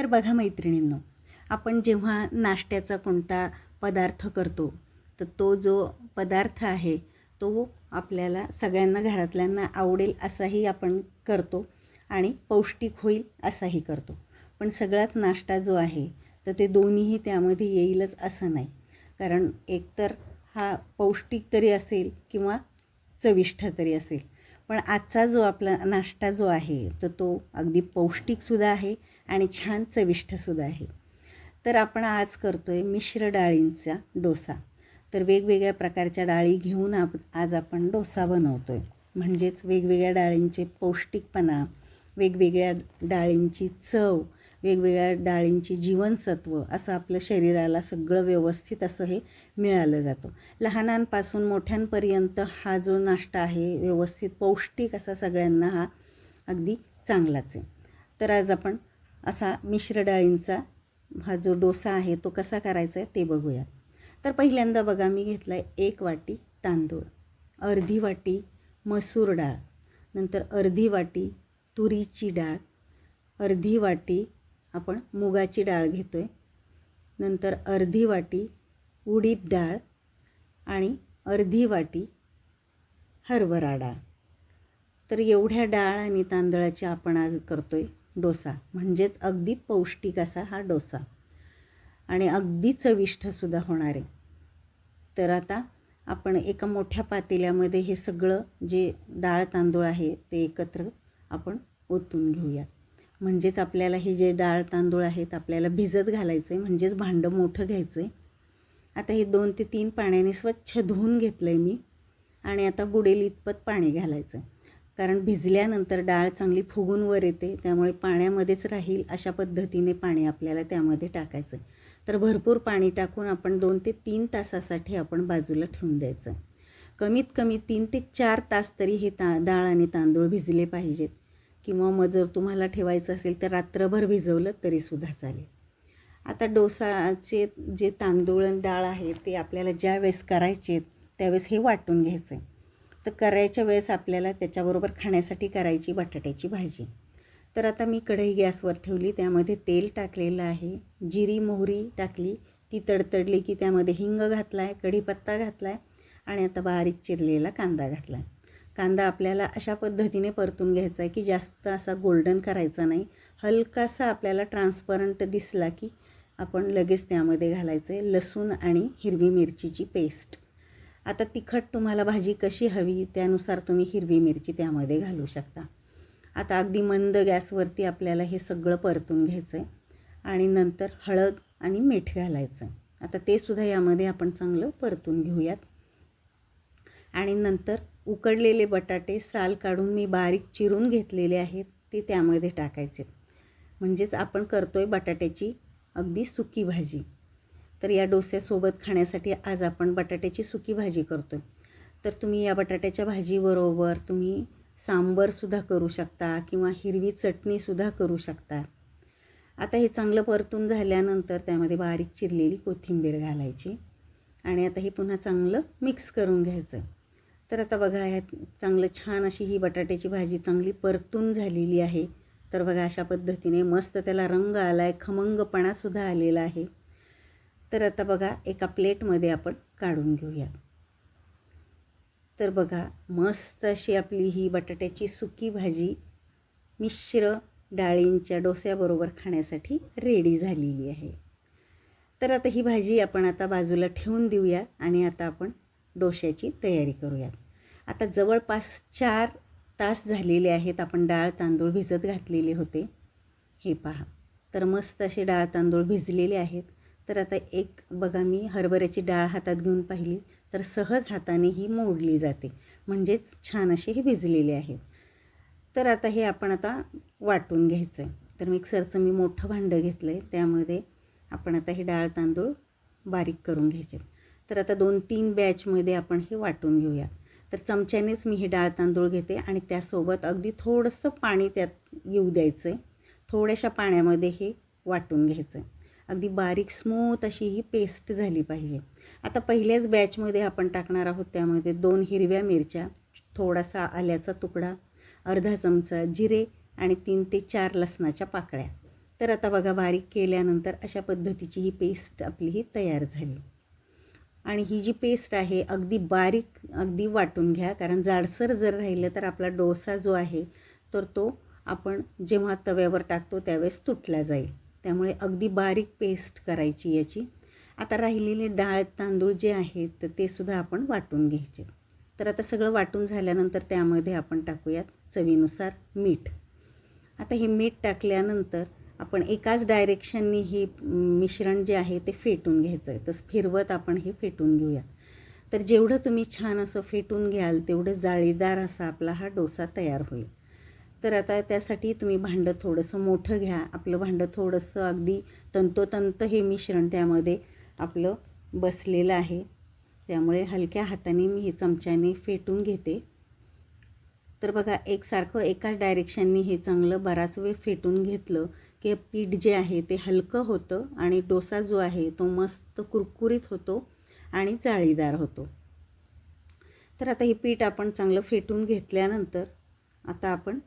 तर बघा मैत्रिणींनो आपण जेव्हा नाश्त्याचा कोणता पदार्थ करतो तर तो जो पदार्थ आहे तो आपल्याला सगळ्यांना घरातल्यांना आवडेल असाही आपण करतो आणि पौष्टिक होईल असाही करतो. पण सगळाच नाश्ता जो आहे तर ते दोन्हीही त्यामध्ये येईलच असं नाही. कारण एकतर हा पौष्टिक तरी असेल किंवा चविष्ट तरी असेल. पण आजचा जो आपला नाश्ता जो आहे तर तो अगदी पौष्टिकसुद्धा आहे आणि छान चविष्टसुद्धा आहे. तर आपण आज करतो आहे मिश्र डाळींचा डोसा. तर वेगवेगळ्या प्रकारच्या डाळी घेऊन आप आज आपण डोसा बनवतो आहे म्हणजेच वेगवेगळ्या डाळींचे पौष्टिकपणा वेगवेगळ्या डाळींची चव वेगवेगळ्या डाळींची जीवनसत्व असं आपलं शरीराला सगळं व्यवस्थित असं हे मिळालं जातं. लहानांपासून मोठ्यांपर्यंत हा जो नाश्ता आहे व्यवस्थित पौष्टिक असा सगळ्यांना हा अगदी चांगलाच आहे. तर आज आपण असा मिश्र डाळींचा हा जो डोसा आहे तो कसा करायचा आहे ते बघूया. तर पहिल्यांदा बघा मी घेतला आहे एक वाटी तांदूळ अर्धी वाटी मसूर डाळ नंतर अर्धी वाटी तुरीची डाळ अर्धी वाटी आपण मुगाची डाळ घेतो आहे नंतर अर्धी वाटी उडीद डाळ आणि अर्धी वाटी हरभरा डाळ. तर एवढ्या डाळ आणि तांदळाची आपण आज करतो आहे डोसा. म्हणजेच अगदी पौष्टिक असा हा डोसा. आणि अगदी चविष्टसुद्धा होणार आहे. तर आता आपण एका मोठ्या पातेल्यामध्ये हे सगळं जे डाळ तांदूळ आहे ते एकत्र आपण ओतून घेऊयात. म्हणजेच आपल्याला हे जे डाळ तांदूळ आहेत आपल्याला भिजत घालायचं आहे म्हणजेच भांडं मोठं घ्यायचं आहे आता हे दोन ते तीन पाण्याने स्वच्छ धुवून घेतलं आहे मी आणि आता बुडेल इतपत पाणी घालायचं आहे कारण भिजल्यानंतर डाळ चांगली फुगून वर येते त्यामुळे पाण्यामध्येच राहील अशा पद्धतीने पाणी आपल्याला त्यामध्ये टाकायचं आहे तर भरपूर पाणी टाकून आपण दोन ते तीन तासासाठी आपण बाजूला ठेवून द्यायचं. कमीत कमी तीन ते चार तास तरी हे ता डाळ आणि तांदूळ भिजले पाहिजेत. किंवा मग जर तुम्हाला ठेवायचं असेल तर रात्रभर भिजवलं तरीसुद्धा चालेल. आता डोसाचे जे तांदूळ आणि डाळ आहे ते आपल्याला ज्या वेळेस करायचे त्यावेळेस हे वाटून घ्यायचं आहे तर करायच्या वेळेस आपल्याला त्याच्याबरोबर खाण्यासाठी करायची बटाट्याची भाजी. तर आता मी कढई गॅसवर ठेवली त्यामध्ये तेल टाकलेलं आहे जिरी मोहरी टाकली ती तडतडली की त्यामध्ये हिंग घातला आहे कढीपत्ता घातला आहे आणि आता बारीक चिरलेला कांदा घातला आहे कांदा आपल्याला अशा पद्धतीने परतून घ्यायचा आहे की जास्त असा गोल्डन करायचा नाही. हलकासा आपल्याला ट्रान्सपरंट दिसला की आपण लगेच त्यामध्ये घालायचं आहे लसूण आणि हिरवी मिरचीची पेस्ट आता तिखट तुम्हाला भाजी कशी हवी त्यानुसार तुम्ही हिरवी मिरची त्यामध्ये घालू शकता. आता अगदी मंद गॅसवरती आपल्याला हे सगळं परतून घ्यायचं आहे आणि नंतर हळद आणि मीठ घालायचं. आहे आता ते सुद्धा यामध्ये आपण चांगलं परतून घेऊयात. आणि नंतर उकडलेले बटाटे साल काढून मी बारीक चिरून घेतलेले आहेत ते त्यामध्ये टाकायचे. म्हणजेच आपण करतो आहे बटाट्याची अगदी सुकी भाजी. तर या डोस्यासोबत खाण्यासाठी आज आपण बटाट्याची सुकी भाजी करतो आहे तर तुम्ही या बटाट्याच्या भाजीबरोबर तुम्ही सांबरसुद्धा करू शकता किंवा हिरवी चटणीसुद्धा करू शकता. आता हे चांगलं परतून झाल्यानंतर त्यामध्ये बारीक चिरलेली कोथिंबीर घालायची आणि आता हे पुन्हा चांगलं मिक्स करून घ्यायचं. तर आता बघा ह्यात चांगलं छान अशी ही बटाट्याची भाजी चांगली परतून झालेली आहे. तर बघा अशा पद्धतीने मस्त त्याला रंग आला आहे खमंगपणासुद्धा आलेला आहे. तर आता बघा एका प्लेटमध्ये आपण काढून घेऊया. तर बघा मस्त अशी आपली ही बटाट्याची सुकी भाजी मिश्र डाळींच्या डोस्याबरोबर खाण्यासाठी रेडी झालेली आहे. तर आता ही भाजी आपण आता बाजूला ठेवून देऊया आणि आता आपण डोश्याची तयारी करूयात. आता जवळपास चार तास झालेले आहेत आपण डाळ तांदूळ भिजत घातलेले होते. हे पहा. तर मस्त असे डाळ तांदूळ भिजलेले आहेत. तर आता एक बघा मी हरभऱ्याची डाळ हातात घेऊन पाहिली. तर सहज हाताने ही मोडली जाते. म्हणजेच छान असे हे भिजलेले आहेत. तर आता हे आपण आता वाटून घ्यायचं आहे तर मिक्सरचं मी मोठं भांडं घेतलं आहे त्यामध्ये आपण आता हे डाळ तांदूळ बारीक करून घ्यायचे. तर आता दोन तीन बॅचमध्ये आपण हे वाटून घेऊया. तर चमच्यानेच मी हे डाळ तांदूळ घेते आणि त्यासोबत अगदी थोडंसं पाणी त्यात येऊ द्यायचं आहे थोड्याशा पाण्यामध्ये हे वाटून घ्यायचं आहे अगदी बारीक स्मूथ अशी ही पेस्ट झाली पाहिजे. आता पहिल्याच बॅचमध्ये आपण टाकणार आहोत त्यामध्ये दोन हिरव्या मिरच्या थोडासा आल्याचा तुकडा अर्धा चमचा जिरे आणि तीन ते चार लसणाच्या पाकळ्या. तर आता बघा बारीक केल्यानंतर अशा पद्धतीची ही पेस्ट आपली ही तयार झाली. आणि ही जी पेस्ट आहे अगदी बारीक अगदी वाटून घ्या. कारण जाडसर जर राहिलं तर आपला डोसा जो आहे तर तो आपण जेव्हा तव्यावर टाकतो त्यावेळेस तुटला जाईल. त्यामुळे अगदी बारीक पेस्ट करायची याची. आता राहिलेले डाळ तांदूळ जे आहेत तर ते सुद्धा आपण वाटून घ्यायचे. तर आता सगळं वाटून झाल्यानंतर त्यामध्ये आपण टाकूयात चवीनुसार मीठ. आता हे मीठ टाकल्यानंतर आपण एकाच डायरेक्शननी हे मिश्रण जे आहे ते फेटून घ्यायचं आहे तसं फिरवत आपण हे फेटून घेऊया. तर जेवढं तुम्ही छान असं फेटून घ्याल तेवढं जाळीदार असा आपला हा डोसा तयार होईल. तर आता त्यासाठी तुम्ही भांडं थोडंसं मोठं घ्या. आपलं भांडं थोडंसं अगदी तंतोतंत हे मिश्रण त्यामध्ये आपलं बसलेलं आहे. त्यामुळे हलक्या हाताने मी हे चमच्याने फेटून घेते. तर बघा एकसारखं एकाच डायरेक्शननी हे चांगलं बराच वेळ फेटून घेतलं की पीठ जे आहे ते हलकं होतं आणि डोसा जो आहे तो मस्त कुरकुरीत होतो आणि जाळीदार होतो. तर आता हे पीठ आपण चांगलं फेटून घेतल्यानंतर आता आपण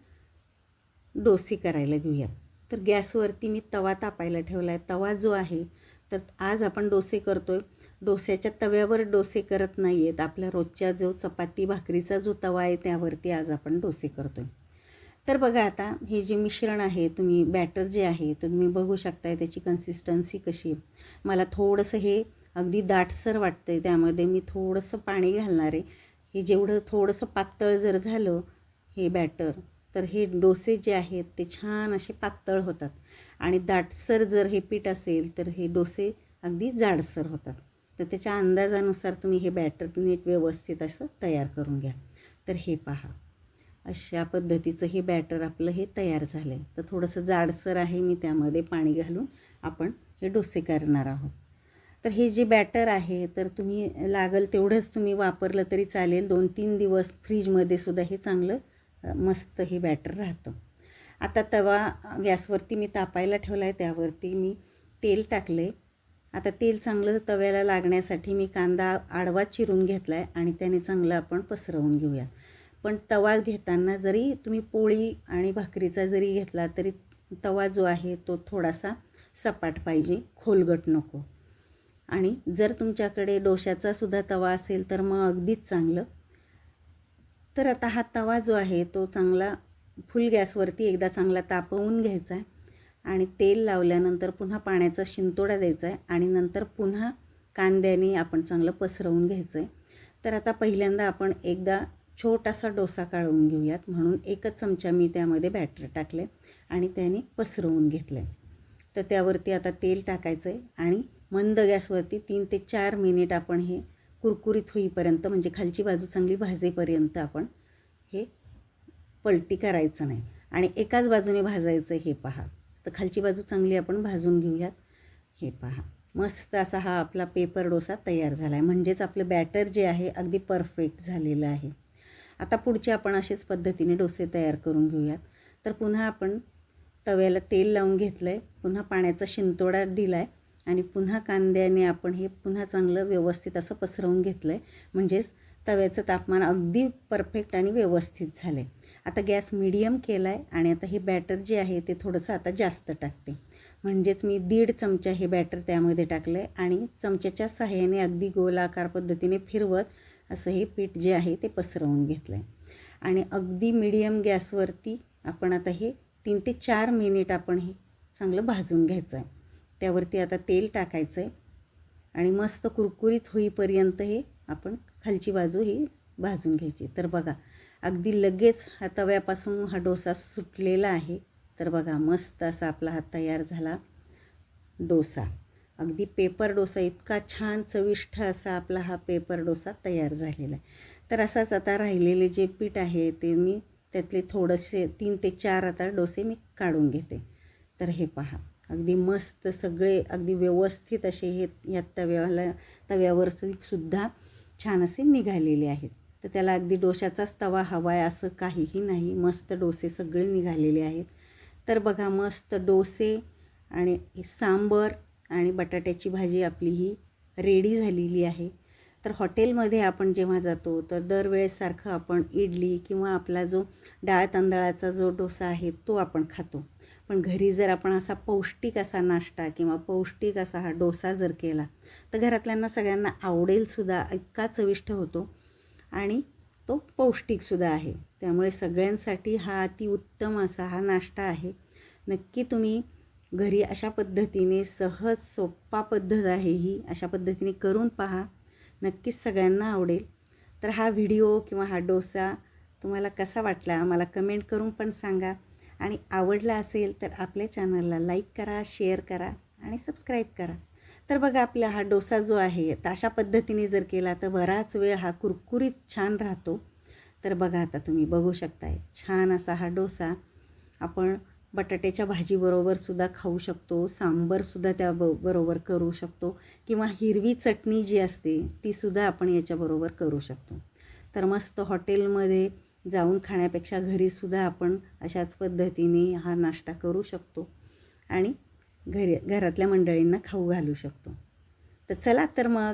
डोसे करायला घेऊया. तर गॅसवरती मी तवा तापायला ठेवला आहे तवा जो आहे तर आज आपण डोसे करतो आहे डोस्याच्या तव्यावर डोसे करत नाही आहेत आपल्या रोजच्या जो चपाती भाकरीचा जो तवा आहे त्यावरती आज आपण डोसे करतो आहे तर बघा आता हे जे मिश्रण आहे तुम्ही बॅटर जे आहे तर तुम्ही बघू शकताय त्याची कन्सिस्टन्सी कशी मला थोडंसं हे अगदी दाटसर वाटतं आहे त्यामध्ये मी थोडंसं पाणी घालणार आहे. हे जेवढं थोडंसं पातळ जर झालं हे बॅटर तर हे डोसे जे आहेत ते छान असे पातळ होतात. आणि दाटसर जर हे पीठ असेल तर हे डोसे अगदी जाडसर होतात. तर त्याच्या अंदाजानुसार तुम्ही हे बॅटर नीट व्यवस्थित असं तयार करून घ्या. तर हे पहा. अशा पद्धतीचं हे बॅटर आपलं हे तयार झालं आहे तर थोडंसं जाडसर आहे मी त्यामध्ये पाणी घालून आपण हे डोसे करणार आहोत. तर हे जे बॅटर आहे तर तुम्ही लागल तेवढंच तुम्ही वापरलं तरी चालेल. दोन तीन दिवस फ्रीजमध्ये सुद्धा हे चांगलं मस्त हे बॅटर राहतं. आता तवा गॅसवरती मी तापायला ठेवला आहे त्यावरती मी तेल टाकले आता तेल चांगलं तव्याला लागण्यासाठी मी कांदा आडवा चिरून घेतला आहे आणि त्याने चांगलं आपण पसरवून घेऊया. पण तवा घेताना जरी तुम्ही पोळी आणि भाकरीचा जरी घेतला तरी तवा जो आहे तो थोडासा सपाट पाहिजे खोलगट नको. आणि जर तुमच्याकडे डोशाचासुद्धा तवा असेल तर मग अगदीच चांगलं. तर आता हा तवा जो आहे तो चांगला फुल गॅसवरती एकदा चांगला तापवून घ्यायचा आहे आणि तेल लावल्यानंतर पुन्हा पाण्याचा शिंतोडा द्यायचा आहे आणि नंतर पुन्हा कांद्याने आपण चांगलं पसरवून घ्यायचं आहे. तर आता पहिल्यांदा आपण एकदा छोटासा डोसा काढून घेऊयात. म्हणून एकच चमचा मी त्यामध्ये बॅटर टाकले आणि त्याने पसरवून घेतलं. आहे तर त्यावरती आता तेल टाकायचं आहे आणि मंद गॅसवरती तीन ते चार मिनिट आपण हे कुरकुरीत होईपर्यंत म्हणजे खालची बाजू चांगली भाजेपर्यंत आपण हे पलटी करायचं नाही. आणि एकाच बाजूने भाजायचं हे पहा. तर खालची बाजू चांगली आपण भाजून घेऊयात. हे पहा. मस्त असा हा आपला पेपर डोसा तयार झाला आहे म्हणजेच आपलं बॅटर जे आहे अगदी परफेक्ट झालेलं आहे. आता पुढचे आपण असेच पद्धतीने डोसे तयार करून घेऊयात. तर पुन्हा आपण तव्याला तेल लावून घेतलं आहे पुन्हा पाण्याचा शिंतोडा दिला आहे आणि पुन्हा कांद्याने आपण हे पुन्हा चांगलं व्यवस्थित असं पसरवून घेतलं आहे म्हणजेच तव्याचं तापमान अगदी परफेक्ट आणि व्यवस्थित झालं आहे आता गॅस मिडियम केला आहे आणि आता हे बॅटर जे आहे ते थोडंसं आता जास्त टाकते. म्हणजेच मी दीड चमचा हे बॅटर त्यामध्ये टाकलं आहे आणि चमच्याच्या सहाय्याने अगदी गोलाकार पद्धतीने फिरवत असं हे पीठ जे आहे ते पसरवून घेतलं आहे आणि अगदी मिडियम गॅसवरती आपण आता हे तीन ते चार मिनिट आपण हे चांगलं भाजून घ्यायचं आहे त्यावरती आता तेल टाकायचं आहे आणि मस्त कुरकुरीत होईपर्यंत हे आपण खालची बाजू ही भाजून घ्यायची. तर बघा अगदी लगेच हा तव्यापासून हा डोसा सुटलेला आहे. तर बघा मस्त असा आपला हा तयार झाला. डोसा. अगदी पेपर डोसा इतका छान चविष्ट असा आपला हा पेपर डोसा तयार झालेला आहे. तर असाच आता राहिलेले जे पीठ आहे ते मी त्यातले थोडेसे तीन ते चार आता डोसे मी काढून घेते. तर हे पहा अगदी मस्त सगळे अगदी व्यवस्थित असे हे या तव्याला तव्यावर सुद्धा छान असे निघालेले आहेत. तर त्याला अगदी डोशाचाच तवा हवा आहे असं काहीही नाही मस्त डोसे सगळे निघालेले आहेत. तर बघा मस्त डोसे आणि सांबर आणि बटाट्याची भाजी आपली ही रेडी झालेली आहे. तर हॉटेलमध्ये आपण जेव्हा जातो तर दरवेळेसारखं आपण इडली किंवा आपला जो डाळ तांदळाचा जो डोसा आहे तो आपण खातो. पण घरी जर आपण असा पौष्टिक असा नाश्ता किंवा पौष्टिक असा हा डोसा जर केला तर घरातल्यांना सगळ्यांना आवडेलसुद्धा इतका चविष्ट होतो आणि तो पौष्टिकसुद्धा आहे. त्यामुळे सगळ्यांसाठी हा अतिउत्तम असा हा नाश्ता आहे. नक्की तुम्ही घरी अशा पद्धतीने सहज सोप्पा पद्धत आहे ही अशा पद्धतीने करून पहा. नक्कीच सगळ्यांना आवडेल. तर हा व्हिडिओ किंवा हा डोसा तुम्हाला कसा वाटला मला कमेंट करून पण सांगा. आणि आवडला असेल तर आपल्या चॅनलला लाईक करा शेअर करा आणि सबस्क्राईब करा. तर बघा आपला हा डोसा जो आहे तर अशा पद्धतीने जर केला तर बराच वेळ हा कुरकुरीत छान राहतो. तर बघा आता तुम्ही बघू शकताय. छान असा हा डोसा. आपण बटाट्याच्या भाजीबरोबरसुद्धा खाऊ शकतो. सांबरसुद्धा त्या ब बरोबर करू शकतो. किंवा हिरवी चटणी जी असते तीसुद्धा आपण याच्याबरोबर करू शकतो. तर मस्त हॉटेलमध्ये जाऊन खाण्यापेक्षा घरीसुद्धा आपण अशाच पद्धतीने हा नाश्ता करू शकतो. आणि घरी घरातल्या मंडळींना खाऊ घालू शकतो. तर चला तर मग.